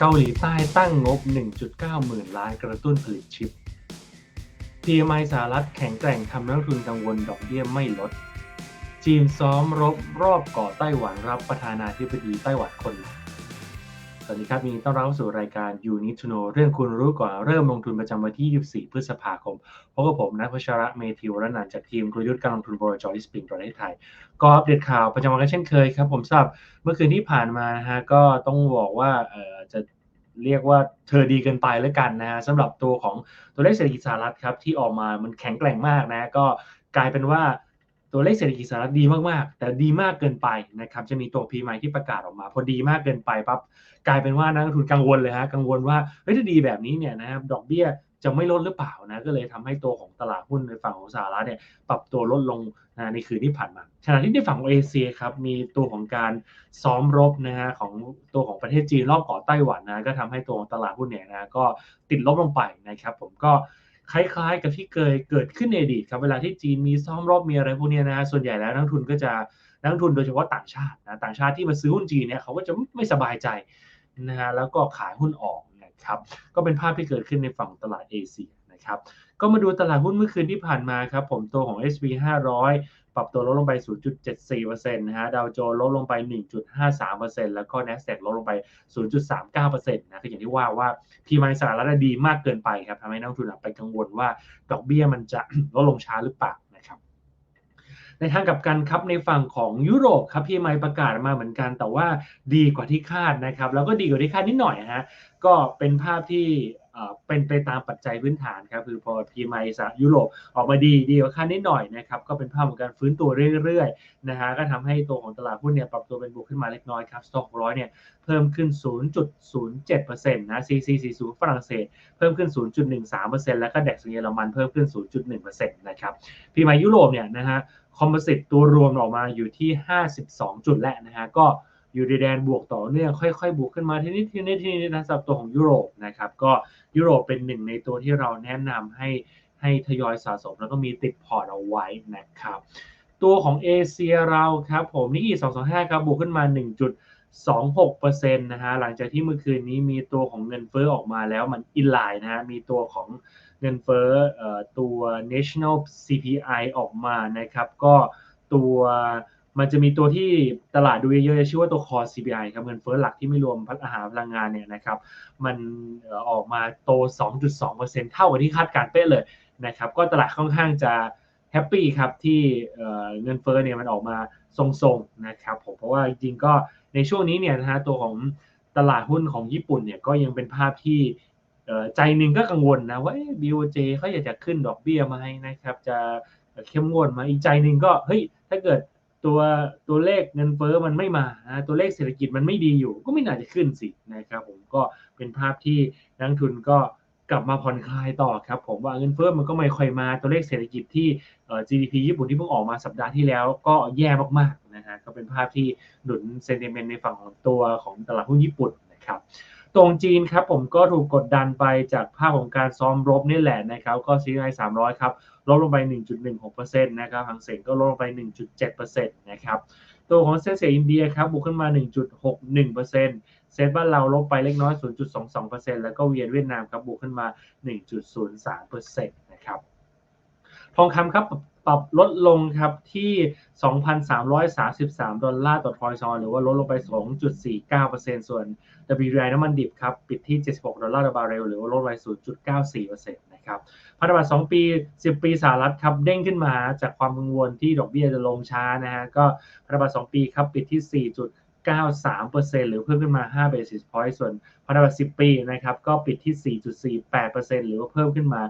เกาหลีใต้ตั้งงบ 1.9 หมื่นล้านกระตุ้นผลิตชิป PMI สหรัฐแข็งแกร่งทำนักทุนกังวลดอกเบี้ยไม่ลด จีนซ้อมรบรอบเกาะไต้หวันรับประธานาธิบดีไต้หวันคนใหม่ สวัสดีครับยินดีต้อนรับเข้าสู่รายการ You Need to Know เรื่องคุณรู้ก่อนเริ่มลงทุนประจำวันที่ 24 พฤษภาคมพบกับผมนักพัชระเมธิวรนันจากทีมกลยุทธ์การลงทุนบริจอริสปิงประเทศไทย ก็อัปเดตข่าวประจำวันกันเช่นเคยครับ ผมทราบเมื่อคืนที่ผ่านมานะฮะก็ต้องบอกว่าเอ่อจะเรียกว่าเธอดีเกินไปแล้วกันนะฮะสำหรับตัวของตัวเลขเศรษฐกิจสหรัฐครับที่ออกมามันแข็งแกร่งมากนะก็กลายเป็นว่า ตัวเลขเศรษฐกิจสหรัฐดีมากๆ แต่ดีมากเกินไปนะครับจะมีตัวพีมที่ประกาศออกมา พอดีมากเกินไปปั๊บกลายเป็นว่านักลงทุนกังวลเลยฮะกังวลว่าเฮ้ยถ้าดีแบบนี้เนี่ยนะครับดอกเบี้ยจะไม่ลดหรือเปล่านะก็เลยทำให้ตัวของตลาดหุ้นในฝั่งของสหรัฐเนี่ยปรับตัวลดลงนะในคืนที่ผ่านมาขณะที่ในฝั่งของเอเชียครับมีตัวของการซ้อมรบนะฮะของตัวของประเทศจีนรอบเกาะไต้หวันนะก็ทำให้ตัวของตลาดหุ้นเนี่ยนะก็ติดลบลงไปนะครับผมก็ คล้ายๆ กับที่เคยเกิดขึ้นในอดีตครับเวลาที่จีนมีซ้อมรอบมีอะไรพวกนี้นะส่วนใหญ่แล้วนักทุนก็จะนักทุนโดยเฉพาะต่างชาตินะต่างชาติที่มาซื้อหุ้นจีนเนี่ยเขาก็จะไม่สบายใจนะฮะแล้วก็ขายหุ้นออกนะครับก็เป็นภาพที่เกิดขึ้นในฝั่งตลาดเอเชียนะครับก็มาดูตลาดหุ้นเมื่อคืนที่ผ่านมาครับผมตัวของ S&P 500 ปรับตัวลดลงไป 0.74%นะฮะ ดาวโจนส์ลดลงไป 1.53%แล้วก็ NASDAQ ลดลงไป 0.39%นะคืออย่างที่ว่าว่าพีมายสหรัฐดีมากเกินไปครับทำให้นักลงทุนไปกังวลว่าดอกเบี้ยมันจะลดลงช้าหรือเปล่า ในทางกับกันครับในฝั่งของยุโรปครับพีมายประกาศมาเหมือนกัน แต่ว่าดีกว่าที่คาดนะครับ แล้วก็ดีกว่าที่คาดนิดหน่อยฮะก็เป็นภาพที่เป็นไปตามปัจจัยพื้นฐานครับคือพอ PMI สยุโรปออกมาดีดีกว่าคาดนิดหน่อยนะครับก็เป็นภาพของการฟื้นตัวเรื่อยๆนะฮะก็ทำให้ตัวของตลาดหุ้นเนี่ยปรับตัวเป็นบวกขึ้นมาเล็กน้อยครับสต็อกร้อยเนี่ยเพิ่มขึ้น 0.07%นะ CC40 ฝรั่งเศสเพิ่มขึ้น 0.13%แล้วก็แดกเยอรมันเพิ่มขึ้น 0.1%นะครับ PMI ยุโรปเนี่ยนะฮะ คอมโพสิตตัวรวมออกมาอยู่ที่ 52 จุดแล้วนะฮะก็อยู่ในแดนบวกต่อเนื่องค่อยๆ บวกขึ้นมาทีนิดทีนิดทีนิดนะสำหรับตัวของยุโรปนะครับก็ยุโรปเป็นหนึ่งในตัวที่เราแนะนำให้ให้ทยอยสะสมแล้วก็มีติดพอร์ตเอาไว้นะครับ ตัวของเอเชียเราครับผมนี่อี225 ครับบวกขึ้นมา 1.26%นะฮะหลังจากที่เมื่อคืนนี้มีตัวของเงินเฟ้อออกมาแล้วมันอินไลน์นะฮะมีตัวของ เงินเฟ้อตัว national CPI ออกมานะครับ ก็ตัวมันจะมีตัวที่ตลาดดูเยอะๆชื่อว่าตัว core CPI ครับเงินเฟ้อหลักที่ไม่รวมอาหารพลังงานเนี่ยนะครับ มันออกมาโต 2.2%เท่ากับที่คาดการเป๊ะเลยนะครับ ก็ตลาดค่อนข้างจะแฮปปี้ครับที่เงินเฟ้อเนี่ยมันออกมาทรงๆนะครับผมเพราะว่าจริงๆก็ในช่วงนี้เนี่ยนะฮะตัวของตลาดหุ้นของญี่ปุ่นเนี่ยก็ยังเป็นภาพที่ ใจหนึ่งก็กังวลนะว่า BOJ เขาอยากจะขึ้นดอกเบี้ยไหมนะครับ จะเข้มงวดมาอีกใจหนึ่งก็เฮ้ยถ้าเกิดตัวตัวเลขเงินเฟ้อมันไม่มานะตัวเลขเศรษฐกิจมันไม่ดีอยู่ ก็ไม่น่าจะขึ้นสินะครับ ผมก็เป็นภาพที่นักทุนก็กลับมาผ่อนคลายต่อครับ ผมว่าเงินเฟ้อมันก็ไม่ค่อยมาตัวเลขเศรษฐกิจที่ GDP ญี่ปุ่นที่เพิ่งออกมาสัปดาห์ที่แล้วก็แย่มากๆนะฮะก็เป็นภาพที่หนุนเซนติเมนต์ในฝั่งของตัวของตลาดหุ้นญี่ปุ่นนะครับ ตรงจีนครับผมก็ถูกกดดันไปจากภาพของการซ้อมรบนี่แหละนะครับก็ซีไอ300ครับลดลงไป 1.16%นะครับหางเสงก็ลดลงไป 1.7%นะครับตัวของเซ็นเซียอินเดียครับบวกขึ้นมา 1.61%เซ็ตบ้านเราลบไปเล็กน้อย 0.22%แล้วก็เวียนเวียดนามครับบวกขึ้นมา 1.03%นะครับ ทองคำครับปรับลดลงครับที่ 2,333 ดอลลาร์ต่อทรอยซอนหรือว่าลดลงไป 2.49%ส่วน WTI น้ำมันดิบครับปิดที่ 76 ดอลลาร์ต่อบาร์เรลหรือว่าลดไป 0.94%นะครับพันธบัตร2ปี 10 ปีสหรัฐครับเด้งขึ้นมาจากความกังวลที่ดอกเบี้ยจะลงช้านะฮะก็พันธบัตร2ปีครับปิดที่ 4.93%หรือเพิ่มขึ้นมา 5 basis point ส่วนพันธบัตร 10 ปีนะครับก็ปิดที่ 4.48%หรือว่าเพิ่มขึ้นมา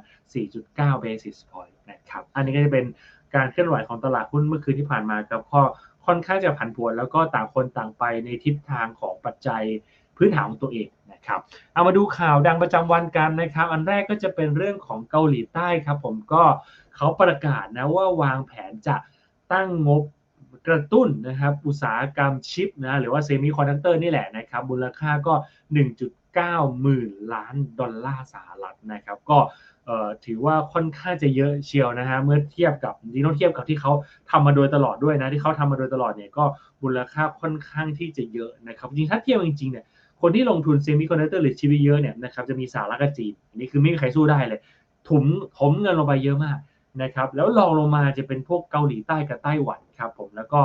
4.9 basis point นะครับอันนี้ก็จะเป็นการเคลื่อนไหวของตลาดหุ้นเมื่อคืนที่ผ่านมาครับก็ค่อนข้างจะผันผวนแล้วก็ต่างคนต่างไปในทิศทางของปัจจัยพื้นฐานของตัวเองนะครับ เอามาดูข่าวดังประจำวันกันนะครับ อันแรกก็จะเป็นเรื่องของเกาหลีใต้ครับ ผมก็เขาประกาศนะว่าวางแผนจะตั้งงบกระตุ้นนะครับ อุตสาหกรรมชิปนะหรือว่าเซมิคอนดักเตอร์นี่แหละนะครับมูลค่าก็ 1.9 หมื่นล้านดอลลาร์สหรัฐนะครับ ก็ ถือว่าค่อนข้างจะเยอะเชียวนะฮะเมื่อเทียบกับจริงต้องเทียบกับที่เขาทำมาโดยตลอดด้วยนะที่เขาทำมาโดยตลอดเนี่ยก็มูลค่าค่อนข้างที่จะเยอะนะครับจริงถ้าเทียบจริงๆเนี่ยคนที่ลงทุนเซมิคอนดักเตอร์หรือชิปเยอะเนี่ยนะครับจะมีสหรัฐกับจีนนนี้คือไม่มีใครสู้ได้เลยถุมถมเงินลงไปเยอะมากนะครับแล้วรองลงมาจะเป็นพวกเกาหลีใต้กับไต้หวันครับผมแล้วก็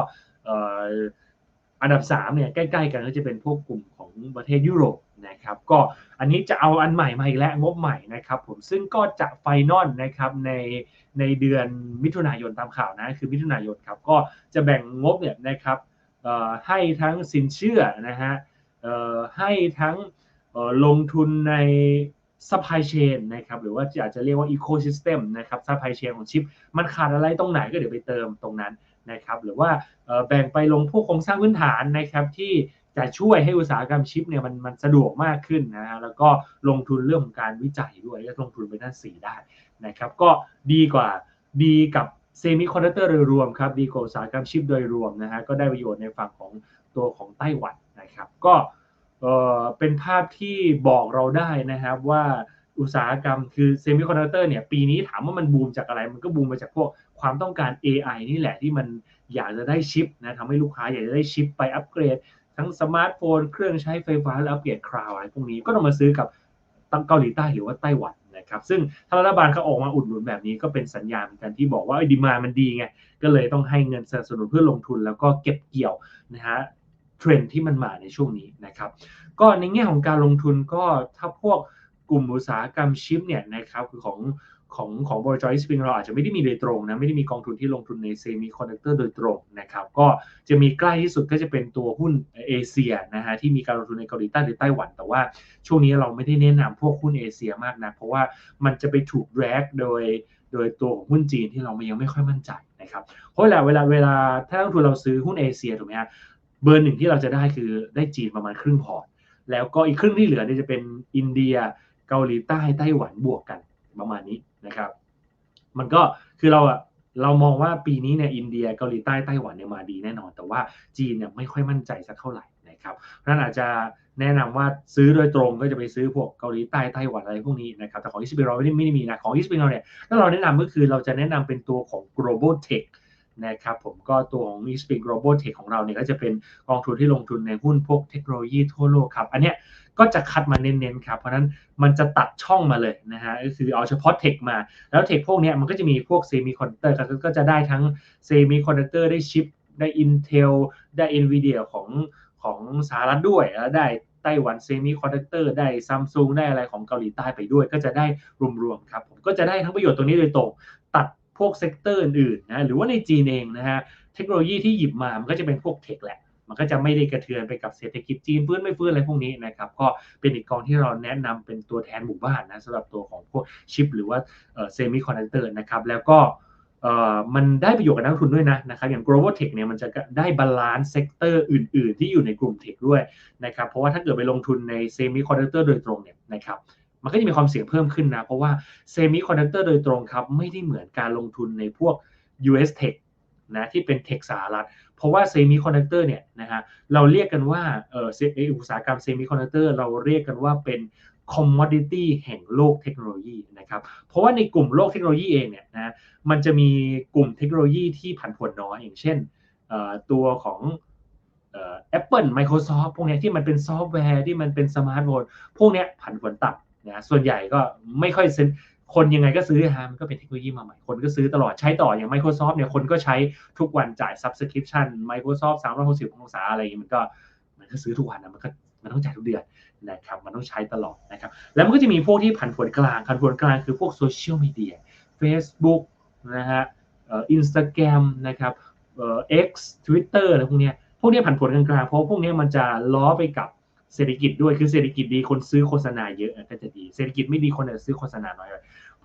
อันดับ3เนี่ยใกล้ๆกันก็จะเป็นพวกกลุ่มของประเทศยุโรปนะครับก็อันนี้จะเอาอันใหม่มาอีกแล้วงบใหม่นะครับผมซึ่งก็จะไฟนอลนะครับในในเดือนมิถุนายนตามข่าวนะคือมิถุนายนครับก็จะแบ่งงบเนี่ยนะครับให้ทั้งสินเชื่อนะฮะให้ทั้งลงทุนใน supply chain นะครับหรือว่าอาจจะเรียกว่า ecosystem นะครับ supply chain ของชิป มันขาดอะไรตรงไหนก็เดี๋ยวไปเติมตรงนั้น นะครับหรือว่าแบ่งไปลงพวกโครงสร้างพื้นฐานนะครับที่จะช่วยให้อุตสาหกรรมชิปเนี่ยมันมันสะดวกมากขึ้นนะฮะแล้วก็ลงทุนเรื่องของการวิจัยด้วยก็ลงทุนไปด้านสีได้นะครับก็ดีกว่าดีกับเซมิคอนดักเตอร์โดยรวมครับดีกว่าอุตสาหกรรมชิปโดยรวมนะฮะก็ได้ประโยชน์ในฝั่งของตัวของไต้หวันนะครับก็เออเป็นภาพที่บอกเราได้นะครับว่า อุตสาหกรรมคือเซมิคอนดักเตอร์เนี่ยปีนี้ถามว่ามันบูมจากอะไร มันก็บูมมาจากพวกความต้องการ AI นี่แหละที่มันอยากจะได้ชิปนะทำให้ลูกค้าอยากจะได้ชิปไปอัปเกรด ทั้งสมาร์ทโฟน เครื่องใช้ไฟฟ้าและอัปเกรดคลาวด์อะไรพวกนี้ก็ต้องมาซื้อกับตั้งเกาหลีใต้หรือว่าไต้หวันนะครับซึ่งถ้ารัฐบาลเขาออกมาอุดหนุนแบบนี้ก็เป็นสัญญาณเหมือนกันที่บอกว่าดีมามันดีไงก็เลยต้องให้เงินสนับสนุนเพื่อลงทุนแล้วก็เก็บเกี่ยวนะฮะเทรนที่มันมาในช่วงนี้นะครับ ก็ในแง่ของการลงทุนก็ถ้าพวก กลุ่มอุตสาหกรรมชิปเนี่ยนะครับคือของของของบริษัทสปริงเราอาจจะไม่ได้มีโดยตรงนะไม่ได้มีกองทุนที่ลงทุนในเซมิคอนดักเตอร์โดยตรงนะครับก็จะมีใกล้ที่สุดก็จะเป็นตัวหุ้นเอเชียนะฮะที่มีการลงทุนในเกาหลีใต้หรือไต้หวัน แต่ว่าช่วงนี้เราไม่ได้แนะนำพวกหุ้นเอเชียมากนะเพราะว่ามันจะไปถูกแรกโดยโดยตัวของหุ้นจีนที่เรายังไม่ค่อยมั่นใจนะครับเพราะเวลาเวลาเวลาถ้าลงทุนเราซื้อหุ้นเอเชียถูกไหมฮะเบอร์หนึ่งที่เราจะได้คือได้จีนประมาณครึ่งพอร์ตแล้วก็อีกครึ่งที่เหลือเนี่ยจะเป็นอินเดีย เกาหลีใต้ไต้หวันบวกกันประมาณนี้นะครับ มันก็คือเราอะเรามองว่าปีนี้เนี่ยอินเดียเกาหลีใต้ไต้หวันเนี่ยมาดีแน่นอน แต่ว่าจีนเนี่ยไม่ค่อยมั่นใจสักเท่าไหร่นะครับเพราะฉะนั้นอาจจะแนะนำว่าซื้อโดยตรงก็จะไปซื้อพวกเกาหลีใต้ไต้หวันอะไรพวกนี้นะครับแต่ของอิสเปเราไม่ได้ไม่ได้มีนะของอิสเปเราเนี่ยถ้าเราแนะนำก็คือเราจะแนะนำเป็นตัวของ global tech นะครับผมก็ตัวของ e s p i n Global Tech ของเราเนี่ยก็จะเป็นกองทุนที่ลงทุนในหุ้นพวกเทคโนโลยีทั่วโลกครับ อันเนี้ยก็จะคัดมาเน้นๆครับ เพราะนั้นมันจะตัดช่องมาเลยนะฮะก็คือเอาเฉพาะเทคมา แล้วเทคพวกเนี้ยมันก็จะมีพวกเซมิคอนดักเตอร์ก็จะได้ทั้งเซมิคอนดักเตอร์ได้ชิป ได้ Intel ได้ Nvidia ของของสหรัฐด้วยแล้วได้ไต้หวันเซมิคอนดักเตอร์ได้ซัมซุงได้อะไรของเกาหลีใต้ไปด้วย ก็จะได้รวมๆครับผมก็จะได้ทั้งประโยชน์ตรงนี้โดยตรง ตัด พวกเซกเตอร์อื่นๆนะหรือว่าในจีนเองนะฮะเทคโนโลยีที่หยิบมามันก็จะเป็นพวกเทคแหละมันก็จะไม่ได้กระเทือนไปกับเศรษฐกิจจีนฟื้นไม่ฟื้นอะไรพวกนี้นะครับก็เป็นอีกกองที่เราแนะนำเป็นตัวแทนหมู่บ้านนะสำหรับตัวของพวกชิป หรือว่าเซมิคอนดักเตอร์นะครับแล้วก็มันได้ประโยชน์กับนักทุนด้วยนะนะครับอย่าง global tech เนี่ยมันจะได้บาลานซ์เซกเตอร์อื่น ๆ ที่อยู่ในกลุ่มเทคด้วยนะครับเพราะว่าถ้าเกิดไปลงทุนในเซมิคอนดักเตอร์โดยตรงเนี่ยนะครับ มันก็จะมีความเสี่ยงเพิ่มขึ้นนะ เพราะว่าเซมิคอนดักเตอร์โดยตรงครับ ไม่ได้เหมือนการลงทุนในพวก US Tech นะที่เป็นเทคสหรัฐ เพราะว่าเซมิคอนดักเตอร์เนี่ยนะฮะเราเรียกกันว่าเอออุตสาหกรรมเซมิคอนดักเตอร์เราเรียกกันว่าเป็นคอมมอดิตี้แห่งโลกเทคโนโลยีนะครับ เพราะว่าในกลุ่มโลกเทคโนโลยีเองเนี่ยนะมันจะมีกลุ่มเทคโนโลยีที่ผันผวนน้อยอย่างเช่นตัวของแอปเปิลไมโครซอฟท์พวกนี้ที่มันเป็นซอฟต์แวร์ที่มันเป็นสมาร์ทโฟนพวกนี้ผันผวนต่ำ นะส่วนใหญ่ก็ไม่ค่อยเซนคนยังไงก็ซื้อฮะมันก็เป็นเทคโนโลยีมาใหม่ คนก็ซื้อตลอดใช้ต่ออย่าง Microsoft เนี่ยคนก็ใช้ทุกวันจ่าย subscription Microsoft 360องศาอะไรอย่างนี้มันก็มันก็ซื้อทุกวันนะมันก็มันต้องจ่ายทุกเดือนนะครับมันต้องใช้ตลอดนะครับแล้วมันก็จะมีพวกที่ผันผวนกลางผันผวนกลางคือพวกโซเชียลมีเดีย Facebook นะฮะเอ่อ Instagram นะครับเอ่อ X Twitter อะไรพวกเนี้ยพวกนี้ผันผวนกลางๆเพราะพวกนี้มันจะล้อไปกับ เศรษฐกิจด้วยคือเศรษฐกิจดีคนซื้อโฆษณาเยอะก็จะดี เศรษฐกิจไม่ดีคนจะซื้อโฆษณาน้อย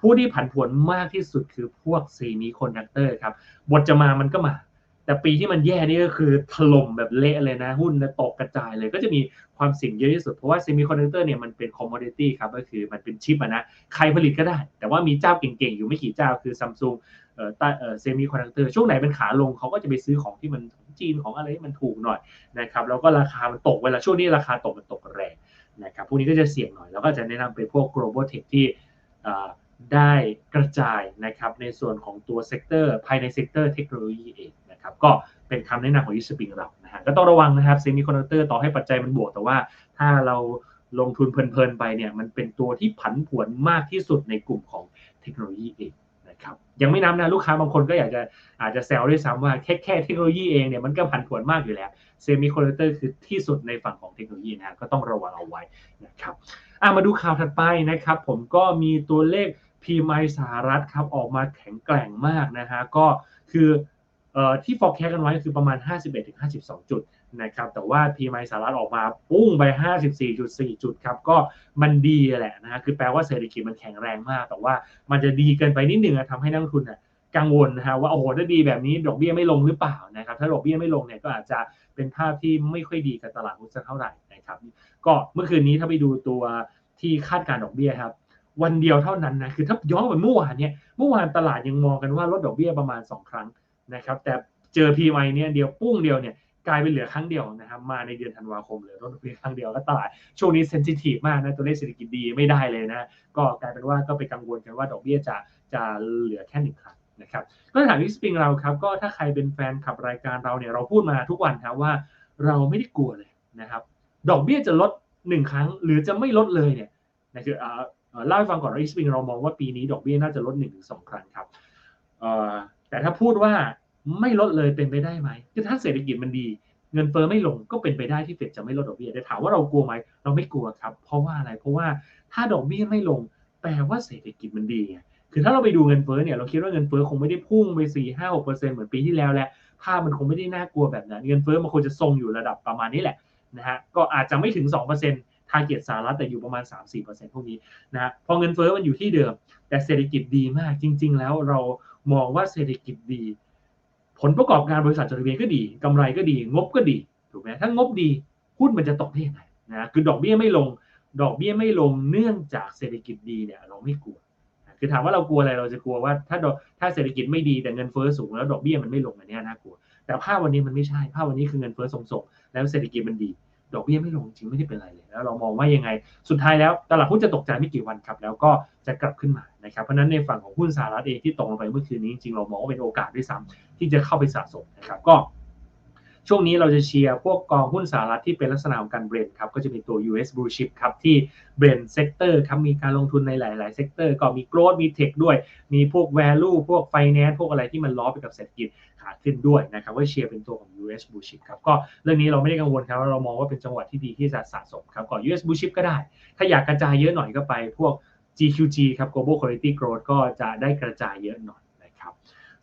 ผู้ที่ผันผวนมากที่สุดคือพวกซีมีคอนดักเตอร์ครับบทจะมามันก็มา แต่ปีที่มันแย่นี่ก็คือถล่มแบบเละเลยนะ หุ้นตกกระจายเลย ก็จะมีความเสี่ยงเยอะที่สุด เพราะว่าเซมีคอนดักเตอร์เนี่ยมันเป็นคอมมอดิตี้ครับ ก็คือมันเป็นชิปะนะ ใครผลิตก็ได้ แต่ว่ามีเจ้าเก่งๆ อยู่ไม่กี่เจ้าคือซัมซุงเอ่อเอ่อเซมิคอนดักเตอร์ช่วงไหนเป็นขาลงเขาก็จะไปซื้อของที่มันจีนของอะไรที่มันถูกหน่อยนะครับแล้วก็ราคามันตกเวลาช่วงนี้ราคาตกมันตกแรงนะครับพวกนี้ก็จะเสี่ยงหน่อยแล้วก็จะแนะนำเป็นพวก global tech ที่ได้กระจายนะครับในส่วนของตัวเซกเตอร์ภายในเซกเตอร์เทคโนโลยีเอง นะครับ ก็เป็นคำแนะนำของยิสปิงเรานะฮะก็ต้องระวังนะครับเซมิคอนดักเตอร์ต่อให้ปัจจัยมันบวก แต่ว่าถ้าเราลงทุนเพลินๆไปเนี่ยมันเป็นตัวที่ผันผวนมากที่สุดในกลุ่มของเทคโนโลยีเองนะครับยังไม่นับนะลูกค้าบางคนก็อยากจะอาจจะแซวด้วยซ้ำว่าแค่แค่เทคโนโลยีเองเนี่ยมันก็ผันผวนมากอยู่แล้วเซมิคอนดักเตอร์คือที่สุดในฝั่งของเทคโนโลยีนะก็ต้องระวังเอาไว้นะครับมาดูข่าวถัดไปนะครับ ผมก็มีตัวเลข PMI สหรัฐครับออกมาแข็งแกร่งมากนะฮะก็คือ ที่ forecast กันไว้คือประมาณ 51-52 จุดนะครับ แต่ว่า PMI สหรัฐออกมาปุ้งไป 54.4 จุดครับ ก็มันดีแหละนะฮะคือแปลว่าเศรษฐกิจมันแข็งแรงมาก แต่ว่ามันจะดีเกินไปนิดหนึ่งทำให้นักลงทุนน่ะกังวลนะฮะว่าโอ้โหถ้าดีแบบนี้ดอกเบี้ยไม่ลงหรือเปล่านะครับ ถ้าดอกเบี้ยไม่ลงเนี่ยก็อาจจะเป็นภาพที่ไม่ค่อยดีกับตลาดหุ้นสักเท่าไหร่นะครับ ก็เมื่อคืนนี้ถ้าไปดูตัวที่คาดการดอกเบี้ยครับวันเดียวเท่านั้นนะคือถ้าย้อนไปเมื่อวานเนี่ยเมื่อวานตลาดยังมองกันว่าลดดอกเบี้ยประมาณ 2 ครั้ง นะครับแต่เจอ PMI เนี่ยเดียวปุ้งเดียวเนี่ยกลายเป็นเหลือครั้งเดียวนะครับมาในเดือนธันวาคมเหลือลดอกเบี้ยครั้งเดียวแล้วตลาดช่วงนี้เซนซิทีฟมากนะตัวเลขเศรษฐกิจดีไม่ได้เลยนะก็กลายเป็นว่าก็ไปกังวลกันว่าดอกเบี้ยจะจะเหลือแค่หนึ่งครั้งนะครับก็ถามวิสปริงเราครับก็ถ้าใครเป็นแฟนขับรายการเราเนี่ยเราพูดมาทุกวันครับว่าเราไม่ได้กลัวเลยนะครับดอกเบี้ยจะลดหนึ่งครั้ง หรือจะไม่ลดเลยเนี่ยนะคือเล่าให้ฟังก่อนว่าวิสปริงเรามองว่าปีนี้ดอกเบี้ยน่าจะลดหนึ่งถึงสองครั้งครับ แต่ถ้าพูดว่าไม่ลดเลยเป็นไปได้ไหมคือถ้าเศรษฐกิจมันดี เงินเฟ้อไม่ลงก็เป็นไปได้ที่เฟดจะไม่ลดดอกเบี้ยแต่ถามว่าเรากลัวไหมเราไม่กลัวครับ เพราะว่าอะไรเพราะว่าถ้าดอกเบี้ยไม่ลงแปลว่าเศรษฐกิจมันดีไงคือถ้าเราไปดูเงินเฟ้อเนี่ยเราคิดว่าเงินเฟ้อคงไม่ได้พุ่งไปสี่ห้าหกเปอร์เซ็นต์เหมือนปีที่แล้วแหละภาพมันคงไม่ได้น่ากลัวแบบนั้น เงินเฟ้อมันควรจะทรงอยู่ระดับประมาณนี้แหละนะฮะก็อาจจะไม่ถึง2%ทาร์เก็ตสหรัฐแต่อยู่ประมาณ 3-4%พวกนี้นะฮะพอเงินเฟ้อมันอยู่ที่เดิม แต่เศรษฐกิจดีมากจริง ๆ แล้วเรา มองว่าเศรษฐกิจดี ผลประกอบการบริษัทจดทะเบียนก็ดีกำไรก็ดี งบก็ดีถูกไหมถ้างบดีหุ้นมันจะตกได้ยังไงนะคือดอกเบี้ยไม่ลง ดอกเบี้ยไม่ลงเนื่องจากเศรษฐกิจดีเนี่ยเราไม่กลัวคือถามว่าเรากลัวอะไรเราจะกลัวว่าถ้าถ้าเศรษฐกิจไม่ดีแต่เงินเฟ้อสูงแล้วดอกเบี้ยมันไม่ลงอันนี้น่ากลัว แต่ภาพวันนี้มันไม่ใช่ภาพวันนี้คือเงินเฟ้อส่งๆแล้วเศรษฐกิจมันดี ดอกเบี้ยไม่ลงจริงไม่ได้เป็นไรเลยแล้วเรามองว่ายังไง สุดท้ายแล้วตลาดหุ้นจะตกใจไม่กี่วันครับ แล้วก็จะกลับขึ้นมานะครับเพราะนั้นในฝั่งของหุ้นสหรัฐเองที่ตกลงไปเมื่อคืนนี้จริงเรามองว่าเป็นโอกาสด้วยซ้ำที่จะเข้าไปสะสมนะครับก็ ช่วงนี้เราจะเชียร์พวกกองหุ้นสหรัฐที่เป็นลักษณะของการเบรนครับก็จะมีตัว US Blue Chip ครับที่เบรนเซกเตอร์ครับมีการลงทุนในหลาย ๆ เซกเตอร์ก็มีโกลด์มีเทคด้วย มีพวก value พวก finance พวกอะไรที่มันล้อไปกับเศรษฐกิจขาขึ้นด้วยนะครับว่าเชียร์เป็นตัวของ US Blue Chip ครับก็เรื่องนี้เราไม่ได้กังวลครับเรามองว่าเป็นจังหวะที่ดีที่จะสะสมครับก็ US Blue Chip ก็ได้ ถ้าอยากกระจายเยอะหน่อยก็ไปพวก GQG ครับ Global Quality Growth ก็จะได้กระจายเยอะหน่อยนะครับ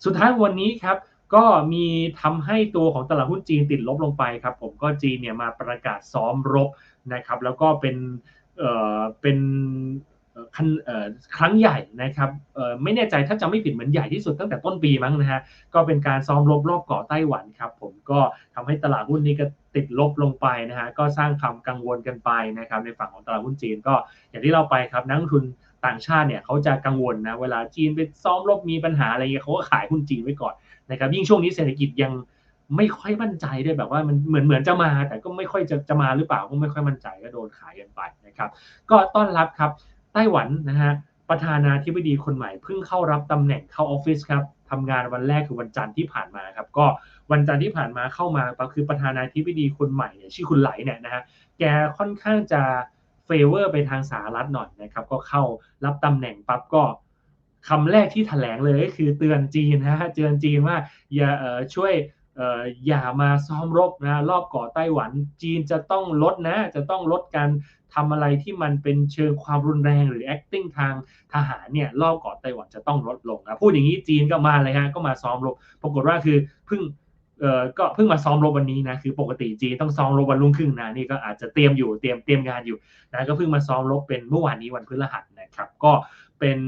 สุดท้ายวันนี้ครับ ก็มีทำให้ตัวของตลาดหุ้นจีนติดลบลงไปครับ ผมก็จีนเนี่ยมาประกาศซ้อมรบนะครับ แล้วก็เป็นเอ่อเป็นคันเอ่อครั้งใหญ่นะครับเอ่อไม่แน่ใจถ้าจำไม่ผิดเหมือนใหญ่ที่สุดตั้งแต่ต้นปีมั้งนะฮะก็เป็นการซ้อมรบรอบเกาะไต้หวันครับ ผมก็ทำให้ตลาดหุ้นนี้ก็ติดลบลงไปนะฮะก็สร้างความกังวลกันไปนะครับ ในฝั่งของตลาดหุ้นจีนก็อย่างที่เราไปครับนักลงทุนต่างชาติเนี่ยเขาจะกังวลนะเวลาจีนไปซ้อมรบมีปัญหาอะไรเงี้ยเขาก็ขายหุ้นจีนไว้ก่อน นะครับยิ่งช่วงนี้เศรษฐกิจยังไม่ค่อยมั่นใจด้วยแบบว่ามันเหมือนเหมือนจะมา แต่ก็ไม่ค่อยจะจะมาหรือเปล่าก็ไม่ค่อยมั่นใจก็โดนขายกันไปนะครับ ก็ต้อนรับครับไต้หวันนะฮะประธานาธิบดีคนใหม่เพิ่งเข้ารับตำแหน่งเข้าออฟฟิศครับทำงานวันแรกคือวันจันทร์ที่ผ่านมาครับ ก็วันจันทร์ที่ผ่านมาเข้ามาก็คือประธานาธิบดีคนใหม่เนี่ยชื่อคุณไหลเนี่ยนะฮะแกค่อนข้างจะเฟเวอร์ไปทางสหรัฐหน่อยนะครับ ก็เข้ารับตำแหน่งปั๊บก็ คำแรกที่ถแถลงเลยก็คือเตือนจีนนะฮะเตือนจีนว่าอย่าช่วยอย่ามาซ้อมรบนะรอบเกาะไต้หวันจีนจะต้องลดนะ จะต้องลดการทำอะไรที่มันเป็นเชิงความรุนแรงหรือ acting ทางทหารเนี่ยรอบเกาะไต้หวันจะต้องลดลงนะพูดอย่างนี้จีนก็มาเลยฮะก็มาซ้อมรบปรากฏว่าคือเพิ่งเออก็เพิ่งมาซ้อมรบวันนี้นะคือปกติจีนต้องซ้อมรบวันรุ่งขึ้นนะนี่ก็อาจจะเตรียมอยู่เตรียมเตรียมงานอยู่นะก็เพิ่งมาซ้อมรบเป็นเมื่อวานนี้วันพฤหัสนะครับ ก็ เป็น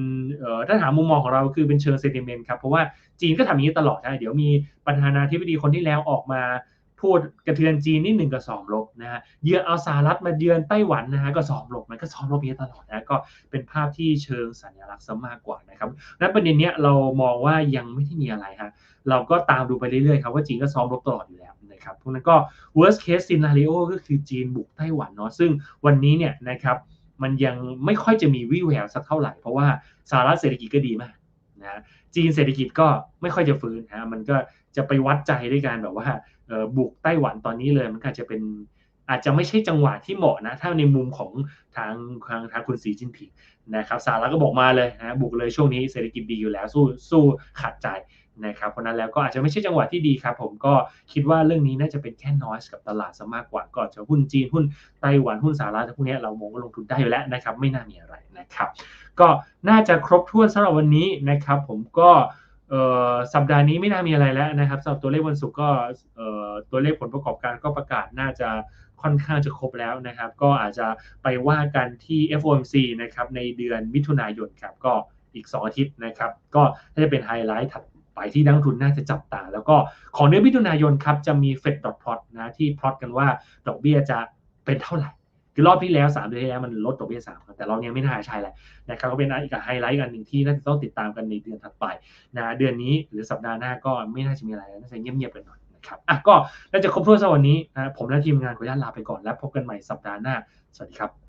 ถ้าถามมุมมองของเราคือเป็นเชิงเซติเมนต์ครับ เพราะว่าจีนก็ทำอย่างนี้ตลอดนะเดี๋ยวมีประธานาธิบดีคนที่แล้วออกมาพูดกระเทือนจีนนี่หนึ่งกับสองลบนะฮะเยือนเอาสหรัฐมาเยือนไต้หวันนะฮะก็สองลบมันก็สองลบเยอะตลอดนะก็เป็นภาพที่เชิงสัญลักษณ์ซะมากกว่านะครับนั้นประเด็นเนี้ยเรามองว่ายังไม่ที่มีอะไรฮะเราก็ตามดูไปเรื่อยๆครับว่าจีนก็ซ้อมรบตลอดอยู่แล้วนะครับพวกนั้นก็ worst case scenario ก็คือจีนบุกไต้หวันเนาะซึ่งวันนี้เนี่ยนะครับ มันยังไม่ค่อยจะมีวี่แววสักเท่าไหร่ เพราะว่าสหรัฐเศรษฐกิจก็ดีมากนะจีนเศรษฐกิจก็ไม่ค่อยจะฟื้นนะมันก็จะไปวัดใจด้วยการแบบว่าบุกไต้หวันตอนนี้เลยมันก็อาจจะเป็นอาจจะไม่ใช่จังหวะที่เหมาะนะ ถ้าในมุมของทางทางทางคุณสีจิ้นผิงนะครับสหรัฐก็บอกมาเลยนะบุกเลยช่วงนี้เศรษฐกิจดีอยู่แล้วสู้สู้ขาดใจ นะครับเพราะนั้นแล้วก็อาจจะไม่ใช่จังหวะที่ดีครับผมก็คิดว่าเรื่องนี้น่าจะเป็นแค่นอยส์กับตลาดซะมากกว่าก็จะหุ้นจีนหุ้นไต้หวันหุ้นสหรัฐพวกนี้เรามองว่าลงทุนได้อยู่แล้วนะครับไม่น่ามีอะไรนะครับ ก็น่าจะครบถ้วนสำหรับวันนี้นะครับ ผมก็สัปดาห์นี้ไม่น่ามีอะไรแล้วนะครับสำหรับตัวเลขวันศุกร์ก็ตัวเลขผลประกอบการก็ประกาศน่าจะค่อนข้างจะครบแล้วนะครับ ก็อาจจะไปว่ากันที่ FOMC นะครับในเดือนมิถุนายนครับก็อีก 2 อาทิตย์นะครับ ก็น่าจะเป็นไฮไลท์ถัด ไปที่นักทุนน่าจะจับตา แล้วก็ของเดือนมิถุนายนครับจะมี Fed dot plot นะที่พลอตกันว่าดอกเบี้ยจะเป็นเท่าไหร่คือรอบที่แล้ว3เดือนที่แล้วมันลดดอกเบี้ย3ครับแต่เรอบนี้ไม่น่าใช่แหละนะครับก็เป็นอีกไฮไลท์กันหนึ่งที่น่าจะต้องติดตามกันในเดือนถัดไปนะเดือนนี้หรือสัปดาห์หน้าก็ไม่น่าจะมีอะไรน่าจะเงียบๆกันหน่อยนะครับอะก็น่าจะครบถ้วนสำหรับวันนี้นะผมและทีมงานขออนุญาตลาไปก่อนแล้วพบกันใหม่สัปดาห์หน้าสวัสดีครับ